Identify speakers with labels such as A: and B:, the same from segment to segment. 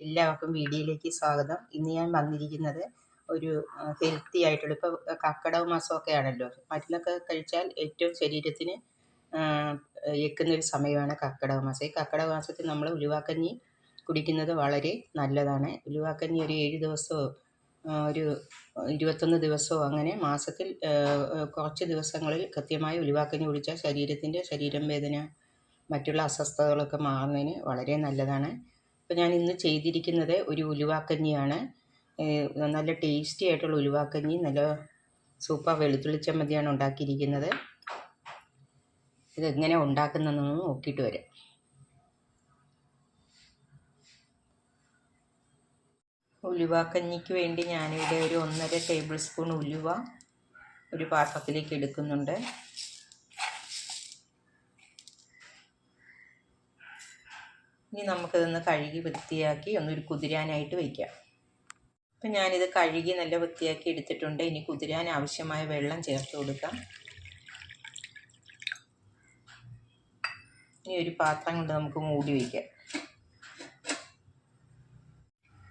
A: എല്ലാവർക്കും വീഡിയോയിലേക്ക് സ്വാഗതം. ഇന്ന് ഞാൻ വന്നിരിക്കുന്നത് ഒരു ഹെൽത്തി ആയിട്ടുള്ള ഇപ്പോൾ കക്കടവ് മാസമൊക്കെ ആണല്ലോ മരുന്നൊക്കെ കഴിച്ചാൽ ഏറ്റവും ശരീരത്തിന് എക്കുന്നൊരു സമയമാണ് കക്കടവ് മാസം. ഈ കക്കടവ് മാസത്തിൽ നമ്മൾ ഉലുവാക്കഞ്ഞി കുടിക്കുന്നത് വളരെ നല്ലതാണ്. ഉലുവാക്കഞ്ഞി ഒരു ഏഴ് ദിവസമോ ഒരു ഇരുപത്തൊന്ന് ദിവസമോ അങ്ങനെ മാസത്തിൽ കുറച്ച് ദിവസങ്ങളിൽ കൃത്യമായി ഉലുവാക്കഞ്ഞി കുടിച്ചാൽ ശരീരത്തിന്റെ ശരീരം വേദന മറ്റുള്ള അസ്വസ്ഥതകളൊക്കെ മാറുന്നതിന് വളരെ നല്ലതാണ്. അപ്പോൾ ഞാൻ ഇന്ന് ചെയ്തിരിക്കുന്നത് ഒരു ഉലുവാക്കഞ്ഞിയാണ്. നല്ല ടേസ്റ്റി ആയിട്ടുള്ള ഉലുവാക്കഞ്ഞി നല്ല സൂപ്പർ വെളുത്തുള്ളി ചമ്മന്തിയാണ് ഉണ്ടാക്കിയിരിക്കുന്നത്. ഇതെങ്ങനെ ഉണ്ടാക്കുന്നതെന്ന് നോക്കിയിട്ട് വരാം. ഉലുവാക്കഞ്ഞിക്ക് വേണ്ടി ഞാനിവിടെ ഒരു ഒന്നര ടേബിൾ സ്പൂൺ ഉലുവ ഒരു പാത്രത്തിലേക്ക് എടുക്കുന്നുണ്ട്. ഇനി നമുക്കിതൊന്ന് കഴുകി വൃത്തിയാക്കി ഒന്നൊരു കുതിരാനായിട്ട് വയ്ക്കാം അപ്പം ഞാനിത് കഴുകി നല്ല വൃത്തിയാക്കി എടുത്തിട്ടുണ്ട്. ഇനി കുതിരാൻ ആവശ്യമായ വെള്ളം ചേർത്ത് കൊടുക്കാം. ഇനി ഒരു പാത്രം കൊണ്ട് നമുക്ക് മൂടി വയ്ക്കാം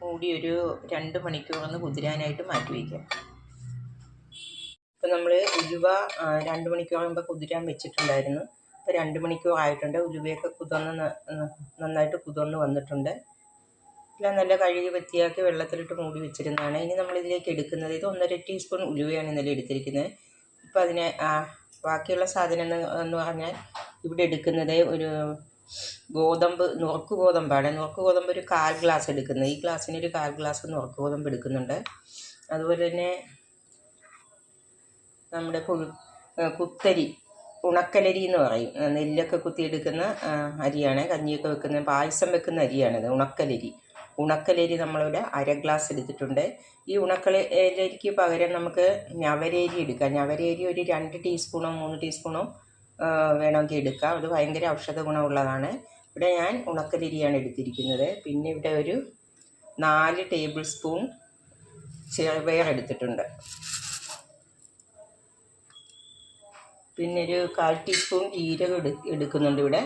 A: മൂടി ഒരു രണ്ട് മണിക്കൂറൊന്ന് കുതിരാനായിട്ട് മാറ്റി വയ്ക്കാം ഇപ്പം നമ്മൾ ഉലുവ രണ്ട് മണിക്കൂറാകുമ്പോൾ കുതിരാൻ വെച്ചിട്ടുണ്ടായിരുന്നു. ഇപ്പോൾ രണ്ട് മണിക്കൂർ ആയിട്ടുണ്ട്. ഉലുവയൊക്കെ കുതിർന്ന് നന്നായിട്ട് കുതിർന്ന് വന്നിട്ടുണ്ട്. എല്ലാം നല്ല കഴുകി വൃത്തിയാക്കി വെള്ളത്തിലിട്ട് മൂടി വെച്ചിരുന്നതാണ്. ഇനി നമ്മളിതിലേക്ക് എടുക്കുന്നത് ഇത് ഒന്നര ടീസ്പൂൺ ഉലുവയാണ് ഇന്നലെ എടുത്തിരിക്കുന്നത്. ഇപ്പം അതിനെ ബാക്കിയുള്ള സാധനം എന്ന് പറഞ്ഞാൽ ഇവിടെ എടുക്കുന്നത് ഒരു ഗോതമ്പ് നുറുക്ക് ഗോതമ്പാണ്. നുറുക്ക് ഗോതമ്പ് ഒരു കാൽ ഗ്ലാസ് എടുക്കുന്നത്. ഈ ഗ്ലാസ്സിന് ഒരു കാൽ ഗ്ലാസ് നുറുക്ക് ഗോതമ്പ് എടുക്കുന്നുണ്ട്. അതുപോലെ തന്നെ നമ്മുടെ കുത്തരി ഉണക്കലരി എന്ന് പറയും നെല്ലൊക്കെ കുത്തിയെടുക്കുന്ന അരിയാണ്. കഞ്ഞിയൊക്കെ വെക്കുന്ന പായസം വെക്കുന്ന അരിയാണിത് ഉണക്കലരി. ഉണക്കലരി നമ്മളിവിടെ അര ഗ്ലാസ് എടുത്തിട്ടുണ്ട്. ഈ ഉണക്കലരിക്ക് പകരം നമുക്ക് ഞവരേരി എടുക്കാം. ഞവരേരി ഒരു രണ്ട് ടീസ്പൂണോ മൂന്ന് ടീസ്പൂണോ വേണമെങ്കിൽ എടുക്കാം. അത് ഭയങ്കര ഔഷധ ഗുണമുള്ളതാണ്. ഇവിടെ ഞാൻ ഉണക്കലരിയാണ് എടുത്തിരിക്കുന്നത്. പിന്നെ ഇവിടെ ഒരു നാല് ടേബിൾ സ്പൂൺ ചെറുപയർ എടുത്തിട്ടുണ്ട്. പിന്നെ ഒരു കാൽ ടീസ്പൂൺ ജീരകം എടു എടുക്കുന്നുണ്ട് ഇവിടെ.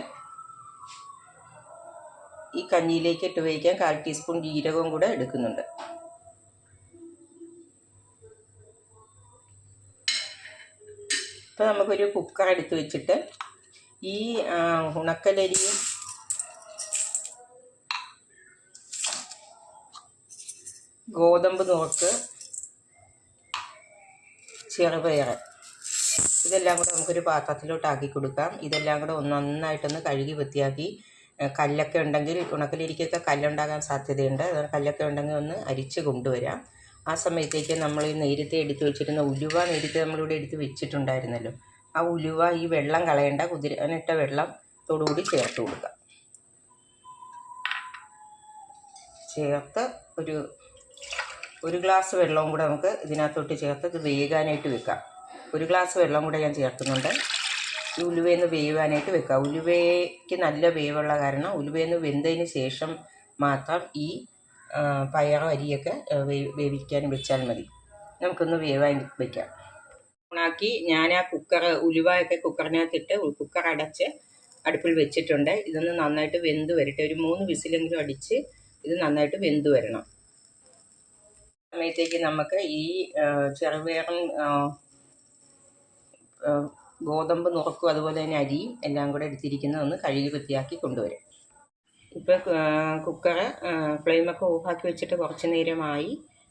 A: ഈ കഞ്ഞിയിലേക്ക് ഇട്ട് വയ്ക്കാൻ കാൽ ടീസ്പൂൺ ജീരകവും കൂടെ എടുക്കുന്നുണ്ട്. ഇപ്പോൾ നമുക്കൊരു കുക്കർ എടുത്ത് വെച്ചിട്ട് ഈ ഉണക്കലരിയും ഗോതമ്പ് നുറുക്ക് ചെറുപയർ ഇതെല്ലാം കൂടെ നമുക്കൊരു പാത്രത്തിലോട്ട് ആക്കി കൊടുക്കാം. ഇതെല്ലാം കൂടെ ഒന്ന് നന്നായിട്ടൊന്ന് കഴുകി വൃത്തിയാക്കി. കല്ലൊക്കെ ഉണ്ടെങ്കിൽ ഉണക്കലിരിക്കൊക്കെ കല്ലുണ്ടാകാൻ സാധ്യതയുണ്ട്. അതുകൊണ്ട് കല്ലൊക്കെ ഉണ്ടെങ്കിൽ ഒന്ന് അരിച്ച് കൊണ്ടുവരാം. ആ സമയത്തേക്ക് നമ്മൾ ഈ നേരത്തെ എടുത്ത് വെച്ചിരുന്ന ഉലുവ നേരത്തെ നമ്മളിവിടെ എടുത്ത് വെച്ചിട്ടുണ്ടായിരുന്നല്ലോ. ആ ഉലുവ ഈ വെള്ളം കളയേണ്ട കുതിരനിട്ട വെള്ളത്തോടുകൂടി ചേർത്ത് കൊടുക്കാം. ചേർത്ത് ഒരു ഒരു ഗ്ലാസ് വെള്ളവും കൂടെ നമുക്ക് ഇതിനകത്തോട്ട് ചേർത്ത് ഇത് വേകാനായിട്ട് വെക്കാം. ഒരു ഗ്ലാസ് വെള്ളം കൂടെ ഞാൻ ചേർക്കുന്നുണ്ട്. ഈ ഉലുവയെന്ന് വേവാനായിട്ട് വെക്കുക. ഉലുവയ്ക്ക് നല്ല വേവുള്ള കാരണം ഉലുവയെന്ന് വെന്തതിന് ശേഷം മാത്രം ഈ പയർ അരിയൊക്കെ വേവിക്കാൻ വെച്ചാൽ മതി. നമുക്കൊന്ന് വേവാൻ വെക്കാം. ഓണാക്കി ഞാൻ ആ കുക്കർ ഉലുവയൊക്കെ കുക്കറിനകത്തിട്ട് കുക്കർ അടച്ച് അടുപ്പിൽ വെച്ചിട്ടുണ്ട്. ഇതൊന്ന് നന്നായിട്ട് വെന്ത് വരട്ടെ. ഒരു മൂന്ന് വിസിലെങ്കിലും അടിച്ച് ഇത് നന്നായിട്ട് വെന്ത് വരണം. സമയത്തേക്ക് നമുക്ക് ഈ ചെറുപയറും ഗോതമ്പ് നുറുക്കും അതുപോലെ തന്നെ അരിയും എല്ലാം കൂടെ എടുത്തിരിക്കുന്നത് ഒന്ന് കഴുകി വൃത്തിയാക്കി കൊണ്ടുവരും. ഇപ്പോൾ കുക്കറ് ഫ്ലെയിമൊക്കെ ഓഫാക്കി വെച്ചിട്ട് കുറച്ച് നേരമായി.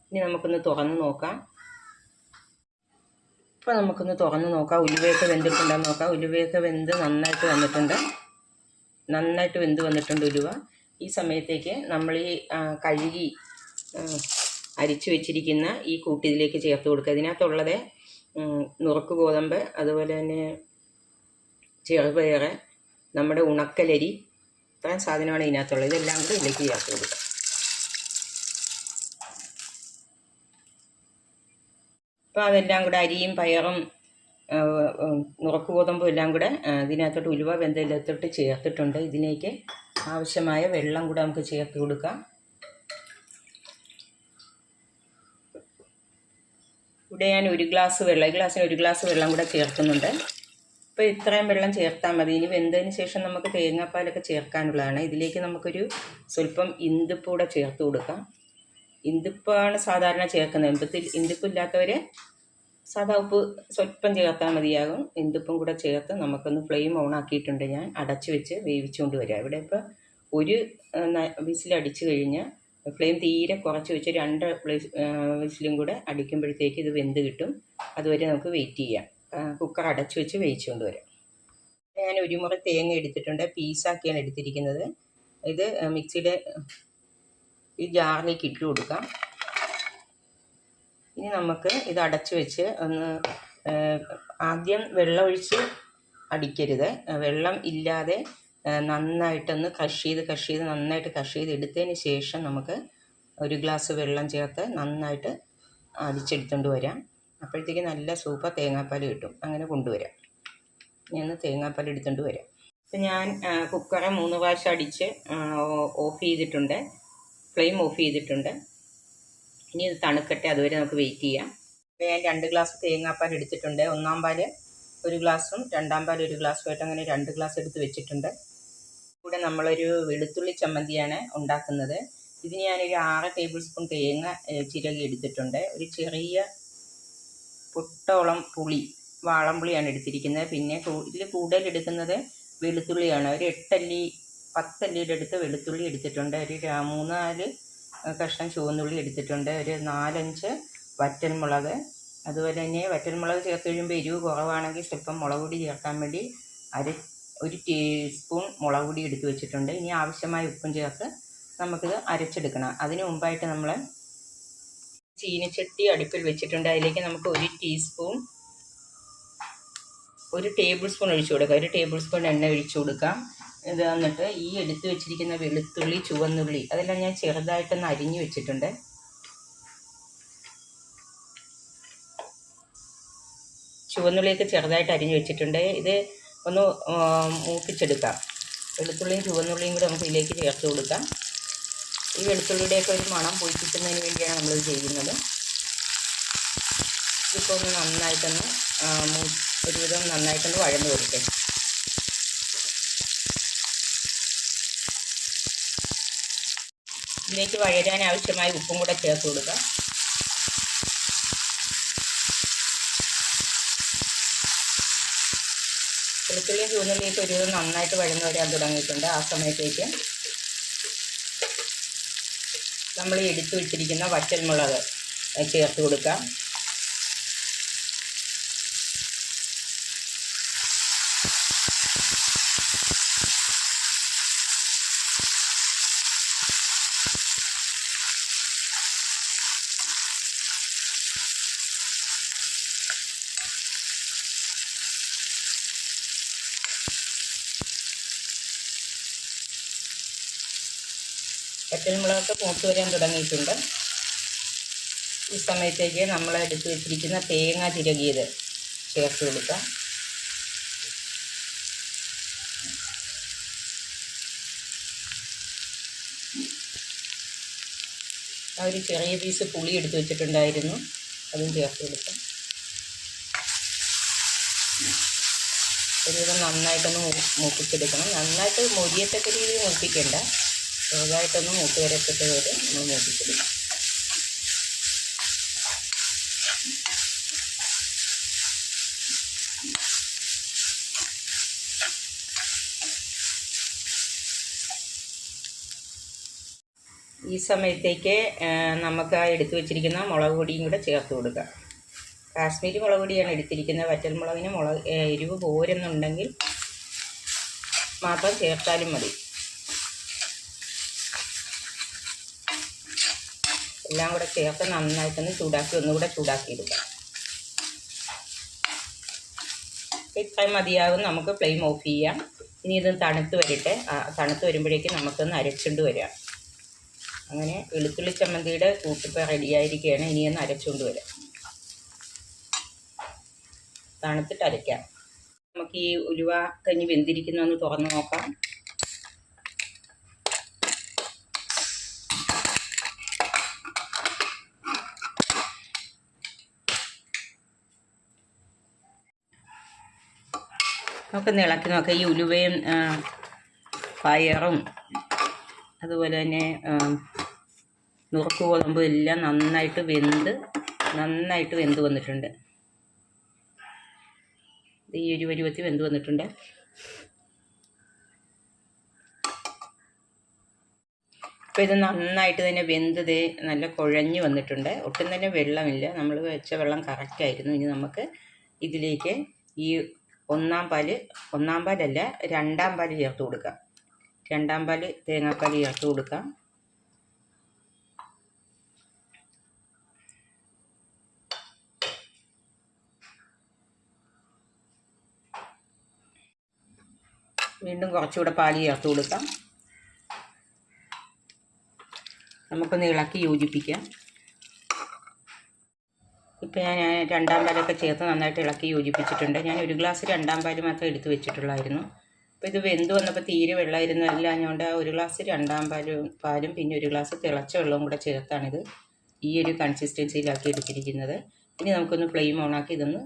A: ഇനി നമുക്കൊന്ന് തുറന്ന് നോക്കാം. ഇപ്പോൾ നമുക്കൊന്ന് തുറന്ന് നോക്കാം. ഉലുവയൊക്കെ വെന്തിട്ടുണ്ടെന്ന് നോക്കാം. ഉലുവയൊക്കെ വെന്ത് നന്നായിട്ട് വന്നിട്ടുണ്ട്. നന്നായിട്ട് വെന്ത് വന്നിട്ടുണ്ട് ഉലുവ. ഈ സമയത്തേക്ക് നമ്മൾ ഈ കഴുകി അരിച്ചു വെച്ചിരിക്കുന്ന ഈ കൂട്ടിതിലേക്ക് ചേർത്ത് കൊടുക്കുക. ഇതിനകത്തുള്ളത് നുറുക്ക് ഗോതമ്പ് അതുപോലെ തന്നെ ചെറുപയർ നമ്മുടെ ഉണക്കലരി ഇത്രയും സാധനമാണ് ഇതിനകത്തുള്ളത്. ഇതെല്ലാം കൂടി ഇതിലേക്ക് ചേർത്ത് കൊടുക്കുക അപ്പോൾ അതെല്ലാം കൂടെ അരിയും പയറും നുറുക്ക് ഗോതമ്പും എല്ലാം കൂടെ ഇതിനകത്തോട്ട് ഉലുവ വെന്തയിലത്തോട്ട് ചേർത്തിട്ടുണ്ട്. ഇതിലേക്ക് ആവശ്യമായ വെള്ളം കൂടെ നമുക്ക് ചേർത്ത് കൊടുക്കാം. ഇവിടെ ഞാൻ ഒരു ഗ്ലാസ് വെള്ളം ഗ്ലാസ്സിന് ഒരു ഗ്ലാസ് വെള്ളം കൂടെ ചേർക്കുന്നുണ്ട്. അപ്പോൾ ഇത്രയും വെള്ളം ചേർത്താൽ മതി. ഇനി വെന്തതിന് ശേഷം നമുക്ക് തേങ്ങാപ്പാലൊക്കെ ചേർക്കാനുള്ളതാണ്. ഇതിലേക്ക് നമുക്കൊരു സ്വല്പം ഇന്തിപ്പ് കൂടെ ചേർത്ത് കൊടുക്കാം. ഇന്തുപ്പാണ് സാധാരണ ചേർക്കുന്നത്. ഇന്തുപ്പിൽ ഇന്തിപ്പില്ലാത്തവർ സാധാ ഉപ്പ് സ്വല്പം ചേർത്താൽ മതിയാകും. ഇന്തുപ്പും കൂടെ ചേർത്ത് നമുക്കൊന്ന് ഫ്ലെയിം ഓൺ ആക്കിയിട്ടുണ്ട് ഞാൻ. അടച്ചു വെച്ച് വേവിച്ചുകൊണ്ട് വരാം. ഇവിടെ ഇപ്പോൾ ഒരു വിസിലടിച്ചു കഴിഞ്ഞ് ഫ്ലെയിം തീരെ കുറച്ച് വെച്ച് രണ്ട് വിസിലും കൂടെ അടിക്കുമ്പോഴത്തേക്ക് ഇത് വെന്ത് കിട്ടും. അതുവരെ നമുക്ക് വെയിറ്റ് ചെയ്യാം. കുക്കർ അടച്ച് വെച്ച് വേവിച്ചുകൊണ്ട് വരാം. ഞാൻ ഒരു മുറി തേങ്ങ എടുത്തിട്ടുണ്ട്. പീസാക്കിയാണ് എടുത്തിരിക്കുന്നത്. ഇത് മിക്സിയുടെ ഈ ജാറിലേക്ക് ഇട്ട് കൊടുക്കാം. ഇനി നമുക്ക് ഇത് അടച്ചു വെച്ച് ഒന്ന് ആദ്യം വെള്ളമൊഴിച്ച് അടിക്കരുത്. വെള്ളം ഇല്ലാതെ നന്നായിട്ടൊന്ന് കഷ് ചെയ്ത് കഷ് ചെയ്ത് നന്നായിട്ട് കഷ് ചെയ്ത് എടുത്തതിന് ശേഷം നമുക്ക് ഒരു ഗ്ലാസ് വെള്ളം ചേർത്ത് നന്നായിട്ട് അടിച്ചെടുത്തുകൊണ്ട് വരാം. അപ്പോഴത്തേക്ക് നല്ല സൂപ്പർ തേങ്ങാപ്പാൽ കിട്ടും. അങ്ങനെ കൊണ്ടുവരാം. ഞാൻ തേങ്ങാപ്പാൽ എടുത്തുകൊണ്ട് വരാം. ഇപ്പം ഞാൻ കുക്കറെ മൂന്ന് പ്രാവശ്യം അടിച്ച് ഓഫ് ചെയ്തിട്ടുണ്ട്. ഫ്ലെയിം ഓഫ് ചെയ്തിട്ടുണ്ട്. ഇനി ഇത് തണുക്കട്ടെ. അതുവരെ നമുക്ക് വെയിറ്റ് ചെയ്യാം. ഞാൻ രണ്ട് ഗ്ലാസ് തേങ്ങാപ്പാൽ എടുത്തിട്ടുണ്ട്. ഒന്നാം പാൽ ഒരു ഗ്ലാസും രണ്ടാം പാൽ ഒരു ഗ്ലാസ്സുമായിട്ട് അങ്ങനെ രണ്ട് ഗ്ലാസ് എടുത്ത് വെച്ചിട്ടുണ്ട്. കൂടെ നമ്മളൊരു വെളുത്തുള്ളി ചമ്മന്തിയാണ് ഉണ്ടാക്കുന്നത്. ഇതിന് ഞാനൊരു ആറ് ടേബിൾ സ്പൂൺ തേങ്ങ ചിരകി എടുത്തിട്ടുണ്ട്. ഒരു ചെറിയ പൊട്ടോളം പുളി വാളംപുളിയാണ് എടുത്തിരിക്കുന്നത്. പിന്നെ ഇതിൽ കൂടുതൽ എടുക്കുന്നത് വെളുത്തുള്ളിയാണ്. ഒരു എട്ടല്ലി പത്തല്ലിയുടെ അടുത്ത് വെളുത്തുള്ളി എടുത്തിട്ടുണ്ട്. ഒരു മൂന്നാൽ കഷ്ണം ചുവന്നുള്ളി എടുത്തിട്ടുണ്ട്. ഒരു നാലഞ്ച് വറ്റൽമുളക്. അതുപോലെ തന്നെ വറ്റൽമുളക് ചേർത്ത് കഴിയുമ്പോൾ എരിവ് കുറവാണെങ്കിൽ സ്വല്പം മുളക് പൊടി ചേർക്കാൻ വേണ്ടി അര ഒരു ടീസ്പൂൺ മുളക് പൊടി എടുത്ത് വെച്ചിട്ടുണ്ട്. ഇനി ആവശ്യമായ ഉപ്പും ചേർത്ത് നമുക്കിത് അരച്ചെടുക്കണം. അതിന് മുമ്പായിട്ട് നമ്മൾ ചീനച്ചട്ടി അടുപ്പിൽ വെച്ചിട്ടുണ്ട്. അതിലേക്ക് നമുക്ക് ഒരു ടീസ്പൂൺ ഒരു ടേബിൾ സ്പൂൺ ഒഴിച്ചു കൊടുക്കാം. ഒരു ടേബിൾ സ്പൂൺ എണ്ണ ഒഴിച്ചു കൊടുക്കാം. ഇത് വന്നിട്ട് ഈ എടുത്ത് വെച്ചിരിക്കുന്ന വെളുത്തുള്ളി ചുവന്നുള്ളി അതെല്ലാം ഞാൻ ചെറുതായിട്ടൊന്ന് അരിഞ്ഞു വെച്ചിട്ടുണ്ട്. ചുവന്നുള്ളിയൊക്കെ ചെറുതായിട്ട് അരിഞ്ഞു വെച്ചിട്ടുണ്ട്. ഇത് ഒന്ന് മൂപ്പിച്ചെടുക്കാം. വെളുത്തുള്ളിയും ചുവന്നുള്ളിയും കൂടി നമുക്ക് ഇതിലേക്ക് ചേർത്ത് കൊടുക്കാം. ഈ വെളുത്തുള്ളിയുടെയൊക്കെ ഒരു മണം പോയി കിട്ടുന്നതിന് വേണ്ടിയാണ് നമ്മളിത് ചെയ്യുന്നത്. ഇപ്പോൾ ഒന്ന് നന്നായിട്ടൊന്ന് ഒരുവിധം നന്നായിട്ടൊന്ന് വഴന്ന് കൊടുക്കേ ഇതിലേക്ക് വഴരാൻ ആവശ്യമായ ഉപ്പും കൂടെ ചേർത്ത് കൊടുക്കുക വെളുത്തുള്ളിയും ചൂന്നുള്ളിയൊക്കെ ഒരു നന്നായിട്ട് വഴന്ന് വരാൻ തുടങ്ങിയിട്ടുണ്ട് ആ സമയത്തേക്ക്. നമ്മൾ എടുത്തു വെച്ചിരിക്കുന്ന വറ്റൽമുളക് ചേർത്ത് കൊടുക്കാം. വറ്റൽമുളകൊക്കെ മൂത്ത് വരാൻ തുടങ്ങിയിട്ടുണ്ട്. ഈ സമയത്തേക്ക് നമ്മൾ എടുത്ത് വെച്ചിരിക്കുന്ന തേങ്ങ ചിരകിയത് ചേർത്ത് കൊടുക്കാം. ആ ഒരു ചെറിയ പീസ് പുളി എടുത്ത് വെച്ചിട്ടുണ്ടായിരുന്നു. അതും ചേർത്ത് കൊടുക്കാം. ഒരുവിധം നന്നായിട്ടൊന്ന് മൂപ്പിച്ചെടുക്കണം. നന്നായിട്ട് മൊരിയത്തക്ക രീതിയിൽ മൂപ്പിക്കേണ്ട. ചെറുതായിട്ടൊന്ന് മൂത്ത് വരത്തിട്ട് വരെ നമ്മൾ മൂപ്പിച്ചെടുക്കും. ഈ സമയത്തേക്ക് നമുക്ക് ആ എടുത്തു വെച്ചിരിക്കുന്ന മുളക് പൊടിയും കൂടെ ചേർത്ത് കൊടുക്കാം. കാശ്മീരി മുളക് പൊടിയാണ് എടുത്തിരിക്കുന്നത്. വറ്റൽമുളകിന് മുളക് എരിവ് പോരെന്നുണ്ടെങ്കിൽ മാത്രം ചേർത്താലും മതി. എല്ലാം കൂടെ ചേർത്ത് നന്നായിട്ടൊന്ന് ചൂടാക്കി ഒന്നുകൂടെ ചൂടാക്കി എടുക്കാം ഇത്രയും മതിയാകും നമുക്ക് ഫ്ലെയിം ഓഫ് ചെയ്യാം. ഇനി ഇത് തണുത്ത് വരട്ടെ. തണുത്ത് വരുമ്പോഴേക്കും നമുക്കൊന്ന് അരച്ചുകൊണ്ട് വരാം. അങ്ങനെ വെളുത്തുള്ളി ചമ്മന്തിയുടെ കൂട്ടിപ്പോൾ റെഡിയായിരിക്കുകയാണ് ഇനിയൊന്ന് അരച്ചുകൊണ്ട് വരാം. തണുത്തിട്ട് അരയ്ക്കാം. നമുക്ക് ഈ ഉലുവ കഞ്ഞി വെന്തിരിക്കുന്നൊന്ന് തുറന്ന് നോക്കാം. നമുക്കൊന്ന് ഇളക്കി നോക്കാം. ഈ ഉലുവയും പയറും അതുപോലെ തന്നെ നുറുക്ക് ഗോതമ്പും എല്ലാം നന്നായിട്ട് വെന്ത് നന്നായിട്ട് വെന്ത് വന്നിട്ടുണ്ട്. ഈ ഒരു പരുവത്തിൽ വെന്ത് വന്നിട്ടുണ്ട്. അപ്പോൾ ഇത് നന്നായിട്ട് തന്നെ വെന്ത് ദേ നല്ല കുഴഞ്ഞ് വന്നിട്ടുണ്ട്. ഒട്ടും തന്നെ വെള്ളമില്ല. നമ്മൾ വെച്ച വെള്ളം കറക്റ്റായിരുന്നു ഇനി നമുക്ക് ഇതിലേക്ക് ഈ ഒന്നാം പാൽ ഒന്നാം പാലല്ല രണ്ടാം പാൽ ചേർത്ത് കൊടുക്കാം. രണ്ടാം പാൽ തേങ്ങാപ്പാൽ ചേർത്ത് കൊടുക്കാം. വീണ്ടും കുറച്ചുകൂടെ പാൽ ചേർത്ത് കൊടുക്കാം. നമുക്കൊന്ന് ഇളക്കി യോജിപ്പിക്കാം. ഇപ്പം ഞാൻ രണ്ടാം പാലൊക്കെ ചേർത്ത് നന്നായിട്ട് ഇളക്കി യോജിപ്പിച്ചിട്ടുണ്ട്. ഞാൻ ഒരു ഗ്ലാസ് രണ്ടാം പാൽ മാത്രമേ എടുത്ത് വെച്ചിട്ടുള്ളായിരുന്നു. അപ്പോൾ ഇത് വെന്ത് വന്നപ്പോൾ തീരെ വെള്ളമായിരുന്നു അല്ലാഞ്ഞുകൊണ്ട് ഒരു ഗ്ലാസ് രണ്ടാം പാലും പാലും പിന്നെ ഒരു ഗ്ലാസ് തിളച്ച വെള്ളവും കൂടെ ചേർത്താണിത് ഈ ഒരു കൺസിസ്റ്റൻസിയിലാക്കി എടുത്തിരിക്കുന്നത്. ഇനി നമുക്കൊന്ന് ഫ്ലെയിം ഓണാക്കി ഇതൊന്ന്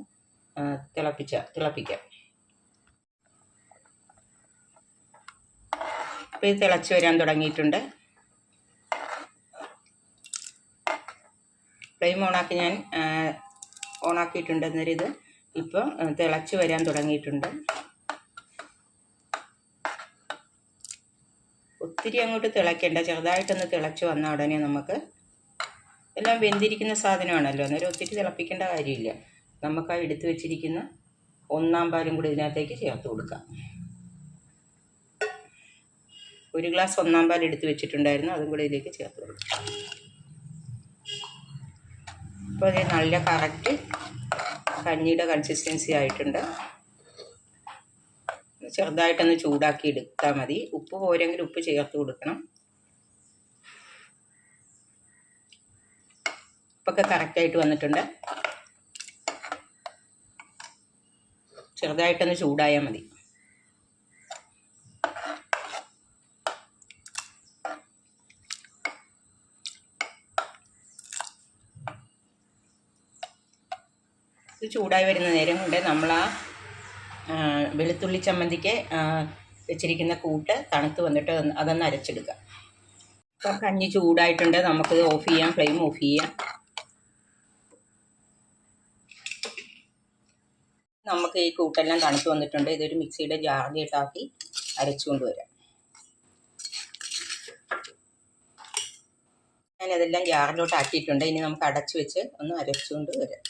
A: തിളപ്പിച്ച തിളപ്പിക്കാം. അപ്പോൾ ഇത് തിളച്ച് വരാൻ തുടങ്ങിയിട്ടുണ്ട്. ഫ്ലെയിം ഓണാക്കി ഞാൻ ഓണാക്കിയിട്ടുണ്ട് അന്നേരം ഇത് ഇപ്പോൾ തിളച്ച് വരാൻ തുടങ്ങിയിട്ടുണ്ട്. ഒത്തിരി അങ്ങോട്ട് തിളയ്ക്കേണ്ട ചെറുതായിട്ടൊന്ന് തിളച്ച് വന്ന ഉടനെ നമുക്ക് എല്ലാം വെന്തിരിക്കുന്ന സാധനമാണല്ലോ. അന്നേരം ഒത്തിരി തിളപ്പിക്കേണ്ട കാര്യമില്ല. നമുക്ക് ആ എടുത്തു വെച്ചിരിക്കുന്ന ഒന്നാം പാലും കൂടി ഇതിനകത്തേക്ക് ചേർത്ത് കൊടുക്കാം. ഒരു ഗ്ലാസ് ഒന്നാം പാൽ എടുത്ത് വെച്ചിട്ടുണ്ടായിരുന്നു. അതും കൂടി ഇതിലേക്ക് ചേർത്ത് കൊടുക്കാം. അപ്പോൾ അത് നല്ല കറക്റ്റ് കഞ്ഞിയുടെ കൺസിസ്റ്റൻസി ആയിട്ടുണ്ട്. ചെറുതായിട്ടൊന്ന് ചൂടാക്കി എടുത്താൽ മതി. ഉപ്പ് പോരെങ്കിൽ ഉപ്പ് ചേർത്ത് കൊടുക്കണം. ഉപ്പൊക്കെ കറക്റ്റായിട്ട് വന്നിട്ടുണ്ട്. ചെറുതായിട്ടൊന്ന് ചൂടായാൽ മതി. ഇത് ചൂടായി വരുന്ന നേരം കൊണ്ട് നമ്മൾ ആ വെളുത്തുള്ളി ചമ്മന്തിക്ക് വെച്ചിരിക്കുന്ന കൂട്ട് തണുത്ത് വന്നിട്ട് അതൊന്ന് അരച്ചെടുക്കുക അപ്പോൾ കഞ്ഞി ചൂടായിട്ടുണ്ട്. നമുക്കിത് ഓഫ് ചെയ്യാം. ഫ്ലെയിം ഓഫ് ചെയ്യാം. നമുക്ക് ഈ കൂട്ടെല്ലാം തണുത്ത് വന്നിട്ടുണ്ട്. ഇതൊരു മിക്സിയുടെ ജാറിലിട്ടാക്കി അരച്ചുകൊണ്ട് വരാം ഞാനതെല്ലാം ജാറിലോട്ട് ആക്കിയിട്ടുണ്ട് ഇനി നമുക്ക് അടച്ചു വെച്ച് ഒന്ന് അരച്ചുകൊണ്ട് വരാം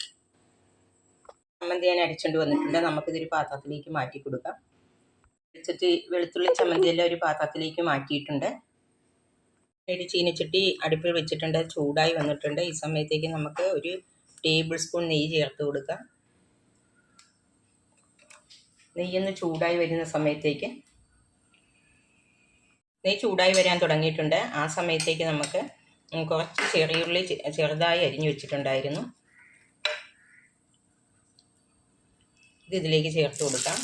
A: ചമ്മന്തി ഞാൻ അരച്ചുകൊണ്ട് വന്നിട്ടുണ്ട്. നമുക്കിതൊരു പാത്രത്തിലേക്ക് മാറ്റി കൊടുക്കാം. വെച്ചിട്ട് വെളുത്തുള്ളി ചമ്മന്തി എല്ലാം ഒരു പാത്രത്തിലേക്ക് മാറ്റിയിട്ടുണ്ട്. ഒരു ചീനച്ചട്ടി അടുപ്പിൽ വെച്ചിട്ടുണ്ട്. ചൂടായി വന്നിട്ടുണ്ട്. ഈ സമയത്തേക്ക് നമുക്ക് ഒരു ടേബിൾ സ്പൂൺ നെയ്യ് ചേർത്ത് കൊടുക്കാം. നെയ്യൊന്ന് ചൂടായി വരുന്ന സമയത്തേക്ക്. നെയ്യ് ചൂടായി വരാൻ തുടങ്ങിയിട്ടുണ്ട്. ആ സമയത്തേക്ക് നമുക്ക് കുറച്ച് ചെറിയുള്ളി ചെറുതായി അരിഞ്ഞു വെച്ചിട്ടുണ്ടായിരുന്നു. ഇത് ഇതിലേക്ക് ചേർത്ത് കൊടുക്കാം.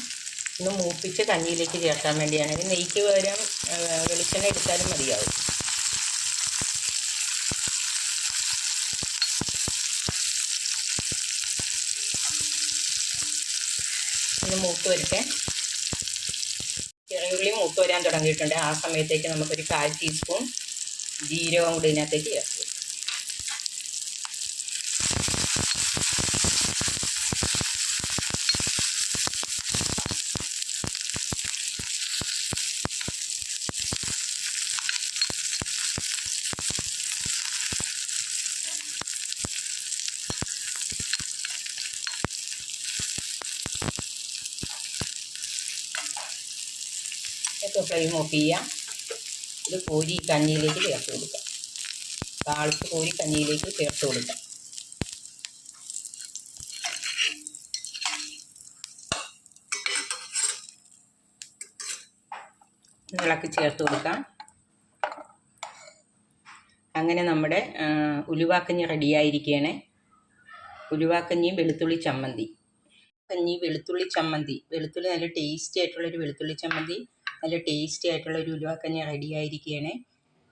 A: ഒന്ന് മൂപ്പിച്ച് കഞ്ഞിയിലേക്ക് ചേർക്കാൻ വേണ്ടിയാണ് ഇത് നെയ്ക്ക് പകരം വെളിച്ചെണ്ണ എടുത്താലും മതിയാവും. ഒന്ന് മൂത്ത് വരട്ടെ. ചെറിയുള്ളി മൂത്ത് വരാൻ തുടങ്ങിയിട്ടുണ്ട്. ആ സമയത്തേക്ക് നമുക്കൊരു കാൽ ടീസ്പൂൺ ജീരകം കൂടി ഇതിനകത്തേക്ക് ചേർത്ത് ഇപ്പോൾ ഫ്ലെയിം ഓഫ് ചെയ്യാം. ഇത് കോരി കഞ്ഞിയിലേക്ക് ചേർത്ത് കൊടുക്കാം. താളിച്ച് കോരി കഞ്ഞിയിലേക്ക് ചേർത്ത് കൊടുക്കാം. ഇളക്കി ചേർത്ത് കൊടുക്കാം. അങ്ങനെ നമ്മുടെ ഉലുവാക്കഞ്ഞി റെഡിയായിരിക്കുകയാണ് ഉലുവാക്കഞ്ഞിയും വെളുത്തുള്ളി ചമ്മന്തി. കഞ്ഞി വെളുത്തുള്ളി ചമ്മന്തി. വെളുത്തുള്ളി നല്ല ടേസ്റ്റി ആയിട്ടുള്ളൊരു വെളുത്തുള്ളി ചമ്മന്തി. നല്ല ടേസ്റ്റി ആയിട്ടുള്ള ഒരു ഉലുവാക്കഞ്ഞി റെഡി ആയിരിക്കുകയാണ്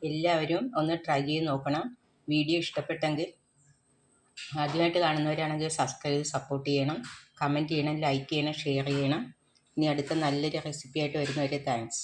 A: എല്ലാവരും ഒന്ന് ട്രൈ ചെയ്ത് നോക്കണം. വീഡിയോ ഇഷ്ടപ്പെട്ടെങ്കിൽ ആദ്യമായിട്ട് കാണുന്നവരാണെങ്കിൽ സബ്സ്ക്രൈബ് സപ്പോർട്ട് ചെയ്യണം. കമന്റ് ചെയ്യണം ലൈക്ക് ചെയ്യണം ഷെയർ ചെയ്യണം. ഇനി അടുത്ത നല്ലൊരു റെസിപ്പി ആയിട്ട് വരുന്നവരെ താങ്ക്സ്